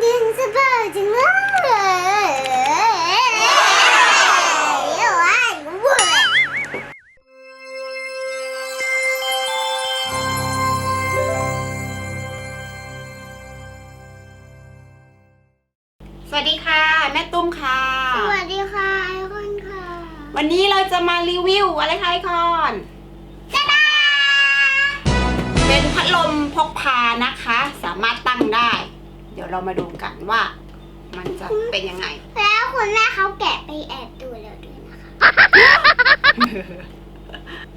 เย็นสบายจังเลยเดี๋ยวอะเว้ยสวัสดีค่ะ แม่ตุ้มค่ะ สวัสดีค่ะไอคอนค่ะ วันนี้เราจะมารีวิวอะไรคะไอคอนจ้าดาเป็นพัดลมพกพานะคะ เดี๋ยวเรามาดูกันว่า มันจะเป็นยังไง แล้วคุณแม่เขาแกะไปแอบดูแล้วด้วยนะคะ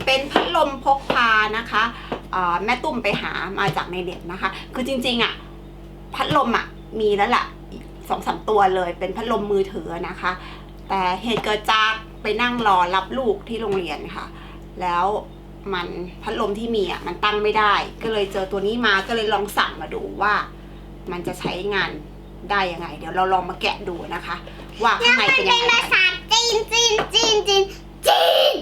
เป็นพัดลมพกพานะคะเอ่อแม่ตุ้มไปหามาจากในเน็ตนะคะ คือจริงๆอะพัดลมอะมีแล้วล่ะอีกสองสามตัวเลย เป็นพัดลมมือถือนะคะ แต่เหตุเกิดจากไปนั่งรอรับลูกที่โรงเรียนค่ะ แล้วมันพัดลมที่มีอะมันตั้งไม่ได้ ก็เลยเจอตัวนี้มาก็เลยลองสั่งมาดูว่า มันจะใช้งานได้ยังไง เดี๋ยวเราลองมาแกะดูนะคะ ว่าข้างในเป็นยังไงภากันษาจีนจีนจีนจีนจีน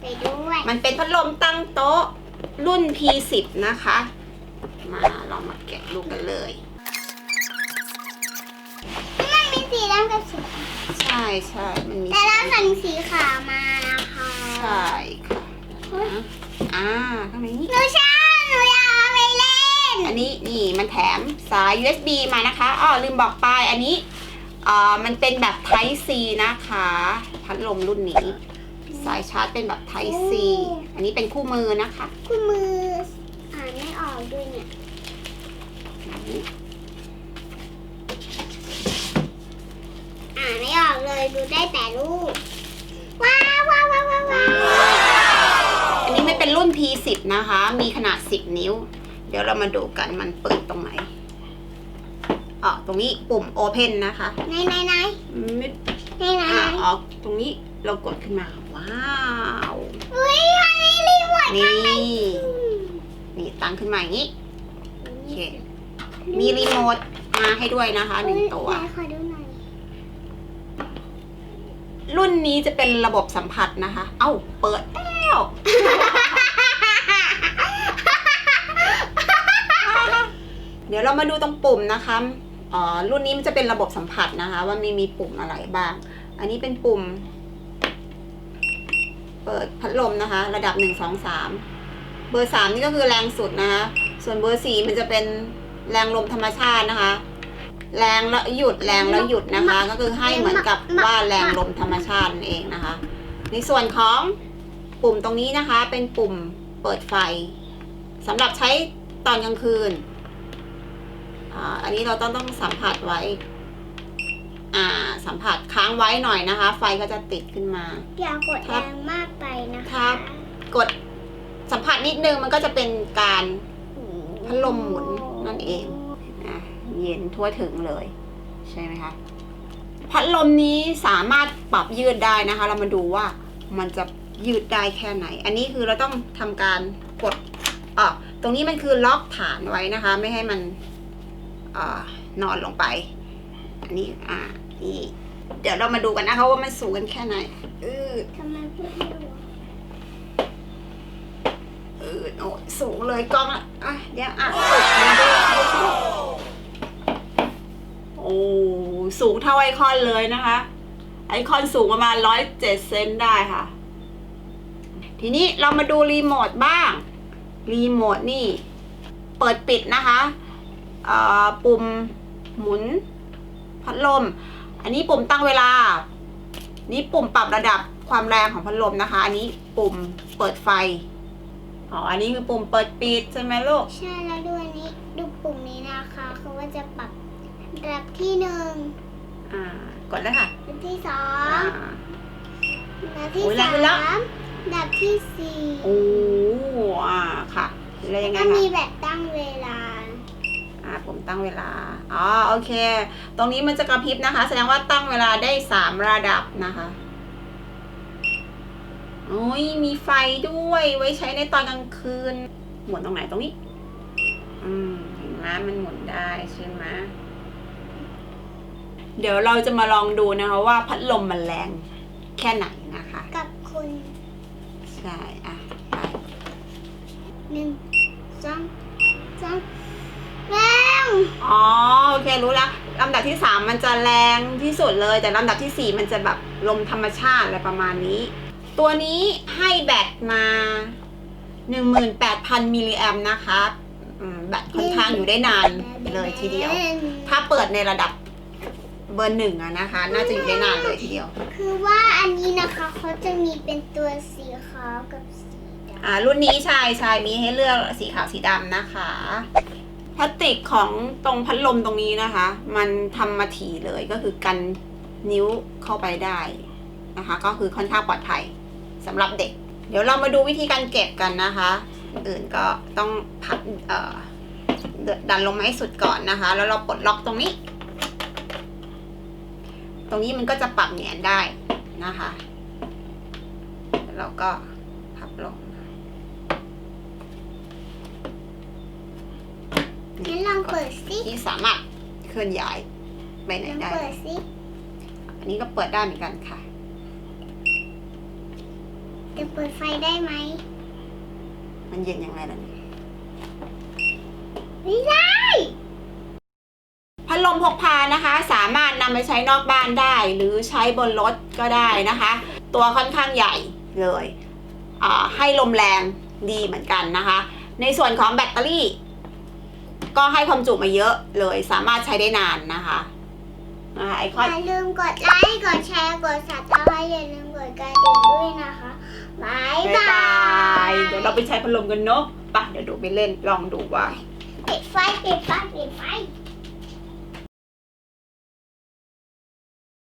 ไปด้วยมันเป็นพัดลมตั้งโต๊ะรุ่น P10 นะคะ มาลองมาแกะดูกันเลย มันมีสีดำกับสีใช่ใช่มันมีแต่เราสั่งสีขาวมานะคะใช่ค่ะนะอ่าข้างในนี้หนูช อันนี้นี่มันแถมสาย USB มานะคะอ้อลืมบอกไปอันนี้อ่ามันเป็นแบบ Type C นะคะ พัดลมรุ่นนี้ สายชาร์จเป็นแบบ Type C อันนี้เป็นคู่มือนะคะคู่มืออ่านไม่ออกด้วยเนี่ย อ่านไม่ออกเลยดูได้แต่รูปว้าวว้าวว้าวว้าวว้าวอันนี้ไม่เป็นรุ่น P10 นะคะ มีขนาด 10 นิ้วเดี๋ยวเรามาดูกันมันเปิดตรงไหนอ๋อตรงนี้ปุ่ม Open นะคะไหนไหนไหนไม่ไหนไหนอ่าออกตรงนี้เรากดขึ้นมา ว้าวอุ้ยอันนี้รีโมทนี่ข้างในนี่ตั้งขึ้นมาอย่างนี้โอเคมีรีโมทมาให้ด้วยนะคะหนึ่งตัวไหนขอดูหน่อยรุ่นนี้จะเป็นระบบสัมผัสนะคะ เอ้า เปิดแล้ว ดี๋ยวเรามาดูตรงปุ่มนะคะอ๋อรุ่นนี้มันจะเป็นระบบสัมผัสนะคะ ว่ามีมีปุ่มอะไรบ้าง อันนี้เป็นปุ่ม เปิดพัดลมนะคะ ระดับหนึ่งสองสามเบอร์สามนี่ก็คือแรงสุดนะคะ ส่วนเบอร์สี่มันจะเป็นแรงลมธรรมชาตินะคะ แรงแล้วหยุดแรงแล้วหยุดนะคะ ก็คือให้เหมือนกับว่าแรงลมธรรมชาตินั่นเองนะคะ ในส่วนของปุ่มตรงนี้นะคะ เป็นปุ่มเปิดไฟสำหรับใช้ตอนกลางคืน นนี้เราต้องต้องสัมผัสไว้ อ่า สัมผัสค้างไว้หน่อยนะคะ ไฟก็จะติดขึ้นมา อย่ากดครัแรบงมากไปนะครัคะบกดสัมผัสนิดนึงมันก็จะเป็นการพัดลมหมุนนั่นเองอะเย็นทั่วถึงเลย ใช่ไหมคะพัดลมนี้สามารถปรับยืดได้นะคะ เรามาดูว่ามันจะยืดได้แค่ไหน อันนี้คือเราต้องทำการกดอะตรงนี้มันคือล็อกฐานไว้นะคะ ไม่ให้มัน อนอนลงไป อันนี้อ่านี่เดี๋ยวเรามาดูกันนะคะว่ามันสูงกันแค่ไหนอือทำไมพูดไม่รู้เออโอ้สูงเลยกล้องอะเดี๋ยวอะกดมาดูดูสิโอ้สูงเท่าไอคอนเลยนะคะ ไอคอนสูงประมาณร้อยเจ็ดเซนได้ค่ะ ทีนี้เรามาดูรีโมทบ้าง รีโมทนี่ เปิดปิดนะคะ ปุ่มหมุนพัดลม อันนี้ปุ่มตั้งเวลา นี่ปุ่มปรับระดับความแรงของพัดลมนะคะ อันนี้ปุ่มเปิดไฟ อ๋อ อันนี้คือปุ่มเปิดปิดใช่ไหมลูก ใช่แล้วดูอันนี้ดูปุ่มนี้นะคะเขาว่าจะปรับระดับที่หนึ่งอ่ากดแล้วค่ะระดับที่สออ่างระดับที่โอ้ยแรสางขึ้นแล้วมระดับที่สี่โอ้อ่าค่ะ แล้วยังไงก็คะมีแบบตั้งเวลาอ่าปุ่ม ตั้งเวลา อ๋อ โอเค ตรงนี้มันจะกระพริบนะคะ แสดงว่าตั้งเวลาได้สามระดับนะคะโอ้ยมีไฟด้วยไว้ใช้ในตอนกลางคืน หมุนตรงไหนตรงนี้ อืมเห็นไหมมันหมุนได้ใช่ไหมเดี๋ยวเราจะมาลองดูนะคะว่าพัดลมมันแรงแค่ไหนนะคะ กับคุณ ใช่ อะ ไปหนึ่งสองสามแรง โอเครู้แล้วลำดับที่สามมันจะแรงที่สุดเลย แต่ลำดับที่สี่มันจะแบบลมธรรมชาติอะไรประมาณนี้ ตัวนี้ให้แบตมา 18,000มิลลิแอมนะคะอืมแบตค่อนข้างอยู่ได้นานเลยทีเดียว ถ้าเปิดในระดับเบอร์หนึ่งอะนะคะ น่าจะอยู่ได้นานเลยทีเดียว คือว่าอันนี้นะคะเขาจะมีเป็นตัวสีขาวกับสีดำอ่ารุ่นนี้ชายชายมีให้เลือกสีขาวสีดำนะคะ พลาสติกของตรงพัดลมตรงนี้นะคะ มันทำมาถี่เลยก็คือกันนิ้วเข้าไปได้นะคะ ก็คือค่อนข้างปลอดภัยสำหรับเด็ก เดี๋ยวเรามาดูวิธีการเก็บกันนะคะ อื่นก็ต้องพับเออดันลงมาให้สุดก่อนนะคะ แล้วเราปลดล็อกตรงนี้ ตรงนี้มันก็จะปรับแหงนได้นะคะ แล้วเราก็พับลง งั้นลอง เปิดสิที่สามารถเคลื่อนย้ายไปไหนลองได้ เปิดสิอันนี้ก็เปิดได้เหมือนกันค่ะ จะเปิดไฟได้ไหม มันเย็นยังไงล่ะเนี่ยไม่ได้ พัดลมพกพานะคะ สามารถนำไปใช้นอกบ้านได้ หรือใช้บนรถก็ได้นะคะ ตัวค่อนข้างใหญ่เลยอ่าให้ลมแรงดีเหมือนกันนะคะ ในส่วนของแบตเตอรี่ ก็ให้ความจุมาเยอะเลยสามารถใช้ได้นานนะคะนะคะไอคออนย่าลืมกดไลค์ กดแชร์ กดสับสไครต์อย่าลืมกดกระดิ่งด้วยนะคะบายบ๊ายบาบายยเดี๋ยวเราไปใช้พัดลมกันเนาะไปะเดี๋ยวดูไปเล่นลองดูว่า ปิดไฟ ปิดไฟ ปิดไฟ